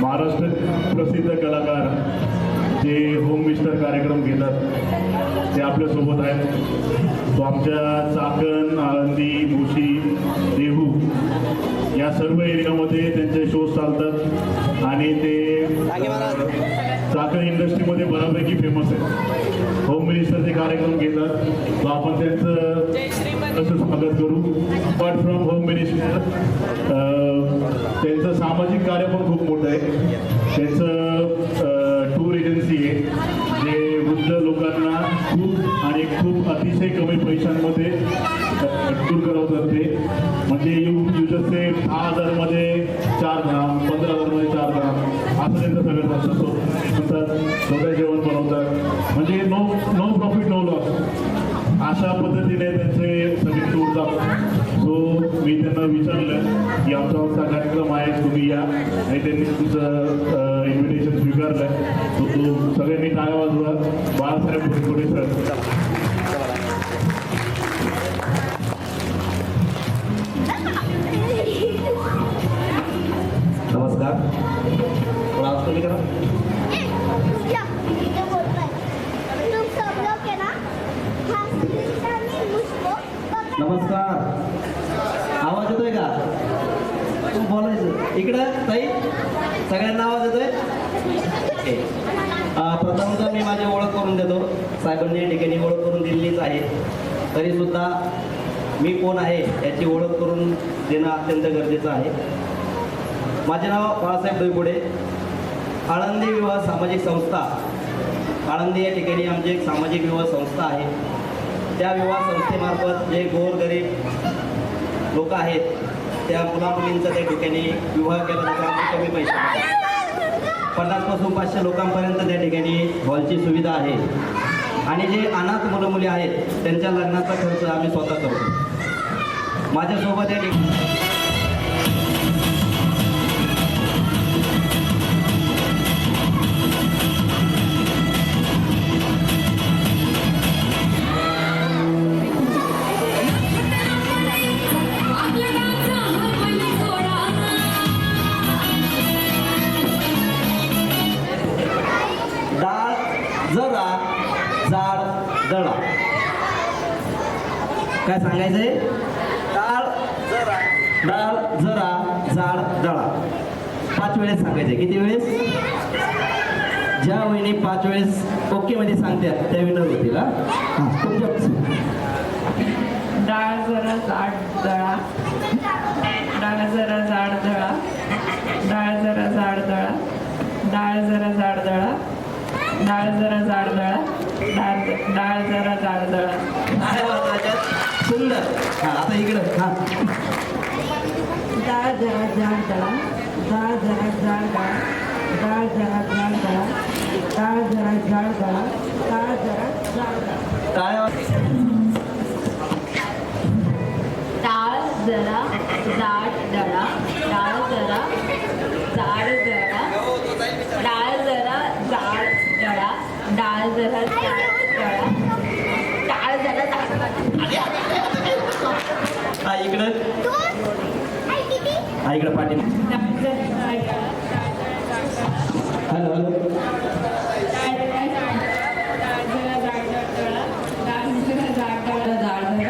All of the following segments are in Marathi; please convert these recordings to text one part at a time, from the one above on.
महाराष्ट्र प्रसिद्ध कलाकार जे होम मिस्टर कार्यक्रम घेतात ते आपल्यासोबत आहेत. तो आमच्या चाकण आळंदी मुशी देहू या सर्व एरियामध्ये त्यांचे शोज चालतात आणि ते साखर इंडस्ट्रीमध्ये बऱ्यापैकी फेमस आहे होम मिनिस्टरचे कार्यक्रम घेतात. तर आपण त्यांचं कसं स्वागत करू. बट फ्रॉम होम मिनिस्टर त्यांचं सामाजिक कार्य पण खूप मोठं आहे. त्यांचं टूर एजन्सी आहे. जे वृद्ध लोकांना खूप आणि खूप अतिशय कमी पैशांमध्ये टूर करवतात ते. म्हणजे यू युजर्सचे दहा हजारमध्ये चार धाम पंधरा असं त्यांचं असतो. म्हणतात स्वतः जेवण बनवतात. म्हणजे no no profit no loss अशा पद्धतीने त्यांचे म्हणजे सगळे टूर जातात. सो मी त्यांना विचारलं की आमचा आमचा कार्यक्रम आहे तुम्ही या. आणि त्यांनी तुमचं इन्व्हिटेशन स्वीकारलं. तो तू तो सगळ्यांनी काय वाजवा. बाळासाहेब पुढे सर नमस्कार थोडा आवाज कमी करा या, इथे बोलतोय. तुम सब लोग है ना खानदानी मुझको पकड़ नमस्कार आवाज येतोय का तू बोलायचं इकडं ताई सगळ्यांना आवाज येतोय? ओके. प्रथमतः मी माझी ओळख करून देतो. साहेबांनी या ठिकाणी ओळख करून दिलेलीच आहे. तरी सुद्धा मी कोण आहे याची ओळख करून देणं अत्यंत गरजेचं आहे. माझे नाव बाळासाहेब डोईपुडे आळंदी विवाह सामाजिक संस्था. आळंदी या ठिकाणी आमची एक सामाजिक विवाह संस्था आहे. त्या विवाह संस्थेमार्फत जे गोरगरीब लोक आहेत त्या मुलामुलींचा त्या ठिकाणी विवाह केला जातो कमी पैसे पन्नासपासून पाचशे लोकांपर्यंत त्या ठिकाणी हॉलची सुविधा आहे. आणि जे अनाथ मुलं मुली आहेत त्यांच्या लग्नाचा खर्च आम्ही स्वतः करतो. माझ्यासोबत या ठिकाणी काय सांगायचंय? डाळ जरा. डाळ जरा जाड दळा. पाच वेळेस सांगायचे किती वेळेस? ज्या वहिनी पाच वेळेस ओके मध्ये सांगतात त्या विनर होतील डाळ जरा जाड दळा. डाळ जरा जाड दळा. डाळ जरा जाड दळा. डाळ जरा जाड दळा. डाळ जरा जाड दळा. डाळ डाळ जरा जाड दळा. सुंदर हा आता इकडं हा डाळ जरा जाड डाळ जरा जाड दळा डाळ जरा जाड दळा डाळ जरा जाड डाळ जरा जाड वाज- डाळ हा इकडं पाठी डाळ जरा जाड दळा हॅलो हॅलो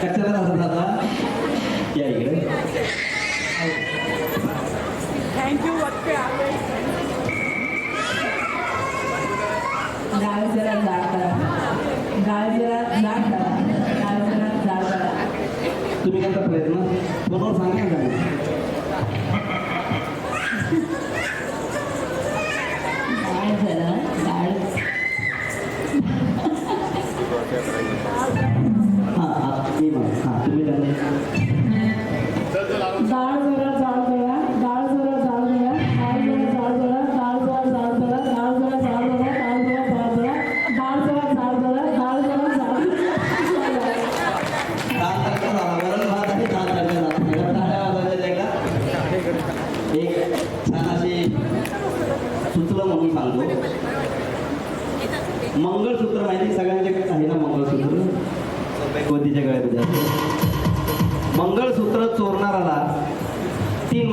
कशाला जातात दादा या इकडे डाळ जरा जाड करा डाळ जरा जाड करा डाळ जरा जाड करा तुम्ही करता प्रयत्न? बरोबर सांगा ना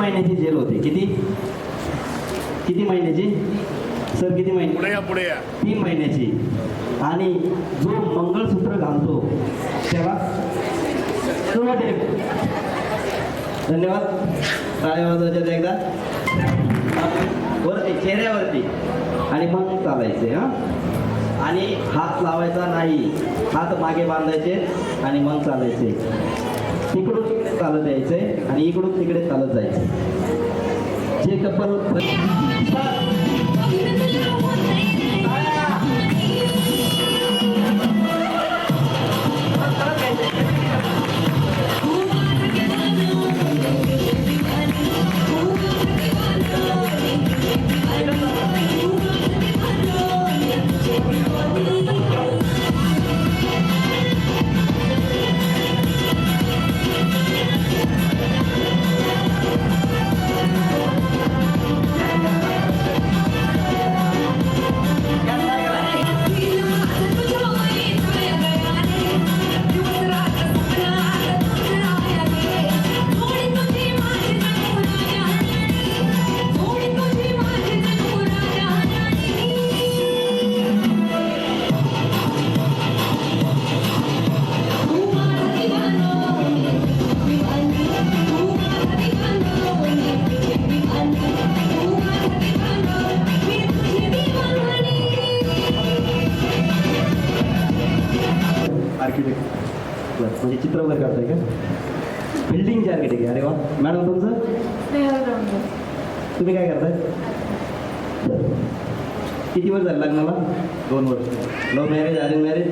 महिन्याची जेल होते. किती? किती महिन्याची? सर किती महिने? तीन महिन्याची. आणि जो मंगळसूत्र घालतो त्याला टेप धन्यवाद. वाजवायच्या एकदा. वरती चेहऱ्यावरती. आणि मग चालायचे हा? आणि हात लावायचा नाही. हात मागे बांधायचे आणि मग चालायचे. इकडून तिकडे चालत यायचंय आणि इकडून तिकडे चालत जायचंय. जे कपल आर्किटेक्ट बरं म्हणजे चित्र वगैरे काढताय का? बिल्डिंगचे आर्किटेक्ट अरे वा. मॅडम तुमचं? तुम्ही काय करताय. किती वर्ष झालं लग्नाला? दोन वर्ष. Love marriage arrange marriage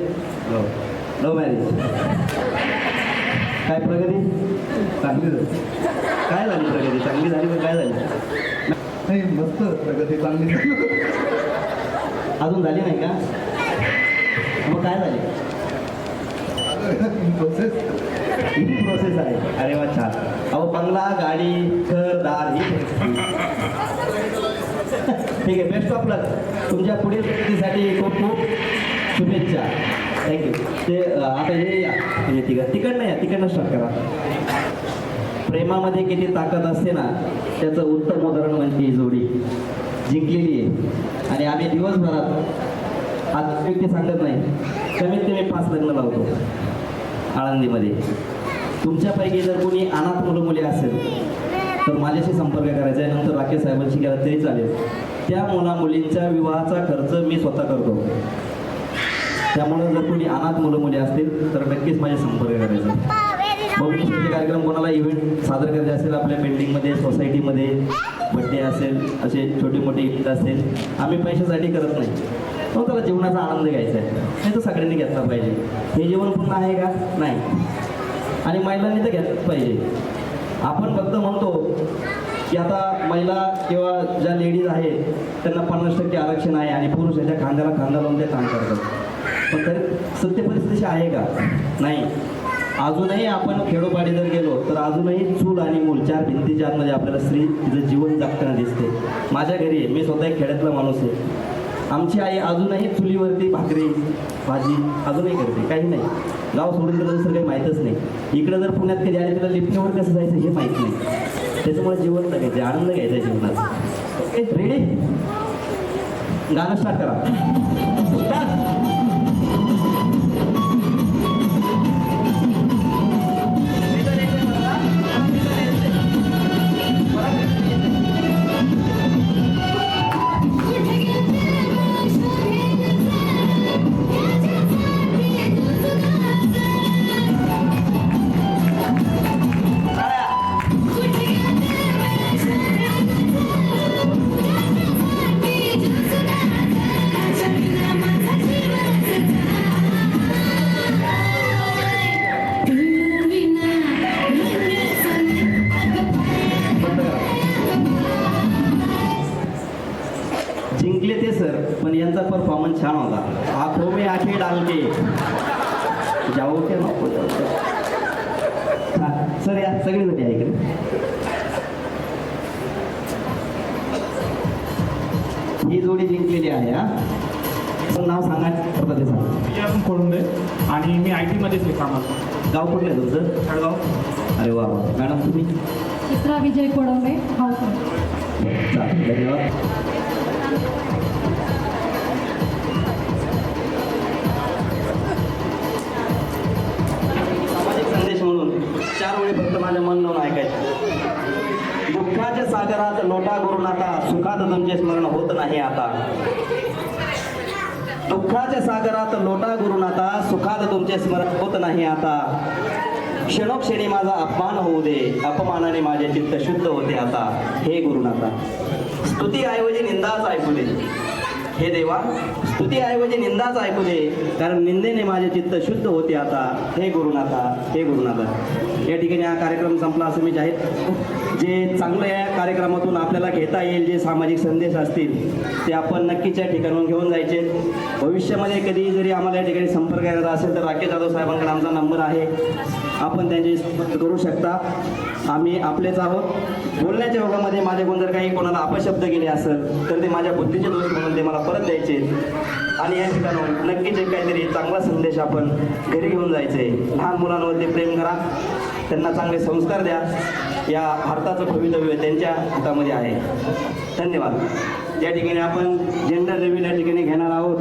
love love marriage काय प्रगती? चांगली झाली. काय झाली प्रगती? चांगली झाली पण काय झाली? नाही मस्त प्रगती चांगली अजून झाली नाही का? मग काय झाली? प्रोसेस ही प्रोसेस आहे. अरे वा छान. अहो बंगला गाडी घर दार ही ठीक आहे बेस्ट ऑफ लक तुमच्या पुढील प्रगतीसाठी खूप खूप शुभेच्छा. थँक्यू ते आता हे या. म्हणजे तिकड तिकडनं या. तिकडनं स्टार्ट करा. प्रेमामध्ये किती ताकद असते ना त्याचं उत्तम उदाहरण म्हणजे ही जोडी. जिंकलेली आहे. आणि आम्ही दिवसभरात आज व्यक्ती सांगत नाही. कमीत कमी पाच लग्न लावतो. आळंदीमध्ये. तुमच्यापैकी जर कोणी अनाथ मुलं मुली असेल तर माझ्याशी संपर्क करायचा आहे. नंतर राकेश साहेबांशी केला तरी चालेल. त्या मुला मुलींच्या विवाहाचा खर्च मी स्वतः करतो. त्यामुळे जर कोणी अनाथ मुलं मुली असतील तर नक्कीच माझ्या संपर्क करायचा भविष्याचे कार्यक्रम कोणाला इव्हेंट सादर करायचे असेल आपल्या बिल्डिंगमध्ये सोसायटीमध्ये बड्डे असेल असे छोटे मोठे इव्हेंट असेल आम्ही पैशासाठी करत नाही. मग त्याला जीवनाचा आनंद घ्यायचा आहे. नाही तर सगळ्यांनी घेतला पाहिजे. हे जीवन पुन्हा आहे का? नाही. आणि महिलांनी तर घेतलंच पाहिजे. आपण फक्त म्हणतो की आता महिला किंवा ज्या लेडीज आहेत त्यांना पन्नास टक्के आरक्षण आहे आणि पुरुष याच्या खांद्याला खांदा लावून ते काम करतात. पण तरी सत्य परिस्थिती आहे का? नाही. अजूनही आपण खेडोपाडी जर गेलो तर अजूनही चूल आणि मूल चार भिंतीच्या आतमध्ये आपल्याला स्त्री तिचं जीवन जगताना दिसते. माझ्या घरी मी स्वतः एक खेड्यातला माणूस आहे. आमची आई अजूनही चुलीवरती भाकरी भाजी अजूनही करते. काही नाही. गाव सोडून तिला दुसरं काही माहीतच नाही. इकडं जर पुण्यात कधी आले तिला लिफ्टवर कसं जायचं हे माहीत नाही. त्याच्यामुळे जीवन जगायचं आनंद घ्यायचा जीवनात. ओके रेडी गाणं स्टार्ट करा. जिंकले ते सर. पण यांचा परफॉर्मन्स छान होता. आखो में आखे डाल के जाऊ के नको. हा, सर या सगळीसाठी आहे इकडे. ही जोडी जिंकलेली आहे हा. पण नाव सांगा ते सांगा. खोळुंबे आणि मी आय टीमध्येच आहे कामाला. गाव कुठलं आहे तुमचं? जळगाव अरे वा वा. मॅडम तुम्ही? चित्रा विजय चालेल धन्यवाद. संदेश म्हणून चार वेळी फक्त माझ्या मन लावून ऐकायचं. दुःखाच्या सागरात लोटा करून आता सुखात तुमचे स्मरण होत नाही आता. दुःखाच्या सागरात लोटा करून आता सुखात तुमचे स्मरण होत नाही आता. क्षणोक्षणी माझा अपमान होऊ दे अपमानाने माझे चित्त शुद्ध होते आता. हे गुरुनाथा स्तुती ऐवजी निंदाच ऐकू दे. हे देवा स्तुतीऐवजी निंदाच ऐकू दे. कारण निंदेने माझे चित्त शुद्ध होते आता. हे गुरुनाथा हे गुरुनाथा. या ठिकाणी हा कार्यक्रम संपला असं मी जाहीर जे चांगलं या कार्यक्रमातून आपल्याला घेता येईल जे सामाजिक संदेश असतील ते आपण नक्कीच या ठिकाणाहून घेऊन जायचे. भविष्यामध्ये कधी जरी आम्हाला या ठिकाणी संपर्क करायचा असेल तर राकेश जाधव साहेबांकडे आमचा नंबर आहे. आपण त्यांचे संपर्क करू शकता. आम्ही आपलेच आहोत. बोलण्याच्या योगामध्ये माझ्याकडून जर काही कोणाला अपशब्द गेले असेल तर ते माझ्या बुद्धीचे दोष म्हणून ते मला परत द्यायचे. आणि या ठिकाणाहून नक्कीच एक काहीतरी चांगला संदेश आपण घरी घेऊन जायचे. लहान मुलांवरती प्रेम करा. त्यांना चांगले संस्कार द्या. या भारताचं भवितव्य त्यांच्या हातामध्ये आहे. धन्यवाद. या ठिकाणी आपण जेंडर रेव्ह्यू या ठिकाणी घेणार आहोत.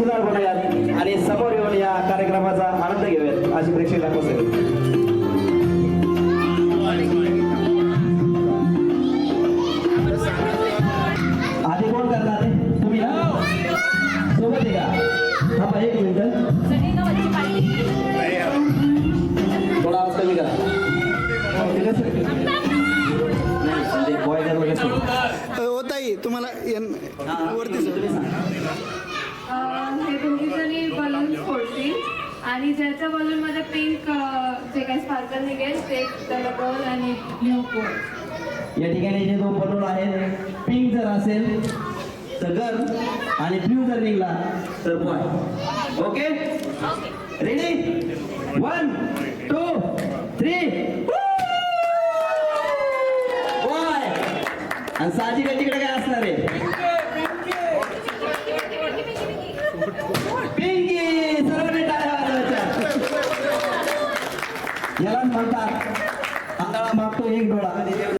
साक्षीदार बनूयात आणि समोर येऊन या कार्यक्रमाचा आनंद घेऊयात अशी प्रेक्षक दाखवते आधी कोण करणार आहे तुम्ही ना सोबत आहे का थांबा एक मिनिट थोडा आवाज कमी करा नाही बॉय वगैरे होताही तुम्हाला यन- वरती तुम्ही सांगा अं, हे दोघी जणी बलून फोडतील आणि ज्याच्या बलूनमध्ये पिंक जे काही स्पार्कल निघेल ते त्याला आणि ब्ल्यू कोड या ठिकाणी जे दोन बलून आहेत पिंक जर असेल तर गर्ल आणि ब्ल्यू जर निघला तर boy okay ready one two three boy आणि साहजिक तिकडे काय असणार आहे? ಬೇಡ